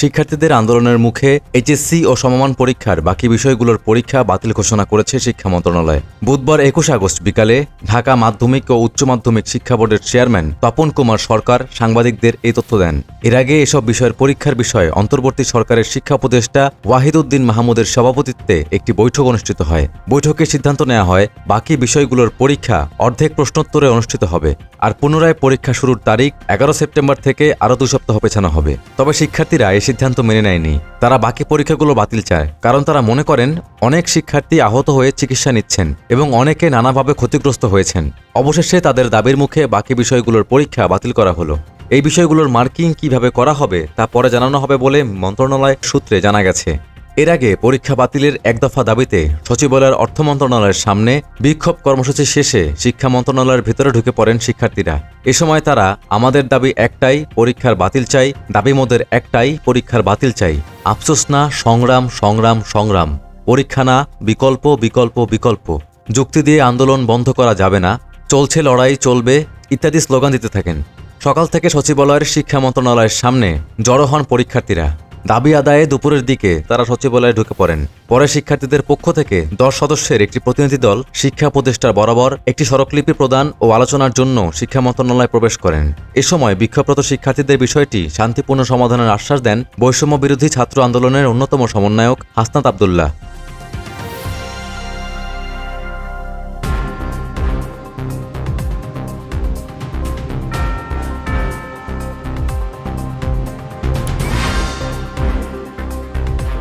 শিক্ষার্থীদের আন্দোলনের মুখে এইচএসসি ও সমমান পরীক্ষার বাকি বিষয়গুলোর পরীক্ষা বাতিল ঘোষণা করেছে শিক্ষা মন্ত্রণালয়। বুধবার একুশ আগস্ট বিকালে ঢাকা মাধ্যমিক ও উচ্চ মাধ্যমিক শিক্ষা বোর্ডের চেয়ারম্যান তপন কুমার সরকার সাংবাদিকদের এই তথ্য দেন। এর আগে এসব বিষয়ের পরীক্ষার বিষয়ে অন্তর্বর্তী সরকারের শিক্ষা উপদেষ্টা ওয়াহিদউদ্দিন মাহমুদের সভাপতিত্বে একটি বৈঠক অনুষ্ঠিত হয়। বৈঠকে সিদ্ধান্ত নেওয়া হয়, বাকি বিষয়গুলোর পরীক্ষা অর্ধেক প্রশ্নোত্তরে অনুষ্ঠিত হবে আর পুনরায় পরীক্ষা শুরুর তারিখ এগারো সেপ্টেম্বর থেকে আরও দু সপ্তাহ পেছানো হবে। তবে শিক্ষার্থীরা এই সিদ্ধান্ত মেনে নেয়নি। তারা বাকি পরীক্ষাগুলো বাতিল চায়, কারণ তারা মনে করেন অনেক শিক্ষার্থী আহত হয়ে চিকিৎসা নিচ্ছেন এবং অনেকে নানাভাবে ক্ষতিগ্রস্ত হয়েছেন। অবশেষে তাদের দাবির মুখে বাকি বিষয়গুলোর পরীক্ষা বাতিল করা হলো। এই বিষয়গুলোর মার্কিং কীভাবে করা হবে তা পরে জানানো হবে বলে মন্ত্রণালয় সূত্রে জানা গেছে। এর আগে পরীক্ষা বাতিলের এক দফা দাবিতে সচিবালয়ের অর্থ মন্ত্রণালয়ের সামনে বিক্ষোভ কর্মসূচি শেষে শিক্ষা মন্ত্রণালয়ের ভেতরে ঢুকে পড়েন শিক্ষার্থীরা। এ সময় তারা, আমাদের দাবি একটাই, পরীক্ষার বাতিল চাই, দাবি মোদের একটাই, পরীক্ষার বাতিল চাই। আফসোস না, সংগ্রাম সংগ্রাম সংগ্রাম। পরীক্ষা না, বিকল্প বিকল্প বিকল্প। যুক্তি দিয়ে আন্দোলন বন্ধ করা যাবে না। চলছে লড়াই, চলবে, ইত্যাদি স্লোগান দিতে থাকেন। সকাল থেকে সচিবালয়ের শিক্ষা মন্ত্রণালয়ের সামনে জড়ো হন পরীক্ষার্থীরা। দাবি আদায়ে দুপুরের দিকে তারা সচিবালয়ে ঢুকে পড়েন। পরে শিক্ষার্থীদের পক্ষ থেকে দশ সদস্যের একটি প্রতিনিধি দল শিক্ষা প্রতিষ্ঠার বরাবর একটি সড়কলিপি প্রদান ও আলোচনার জন্য শিক্ষা মন্ত্রণালয়ে প্রবেশ করেন। এ সময় বিক্ষোভরত শিক্ষার্থীদের বিষয়টি শান্তিপূর্ণ সমাধানের আশ্বাস দেন বৈষম্য বিরোধী ছাত্র আন্দোলনের অন্যতম সমন্বয়ক হাসনাত আবদুল্লাহ।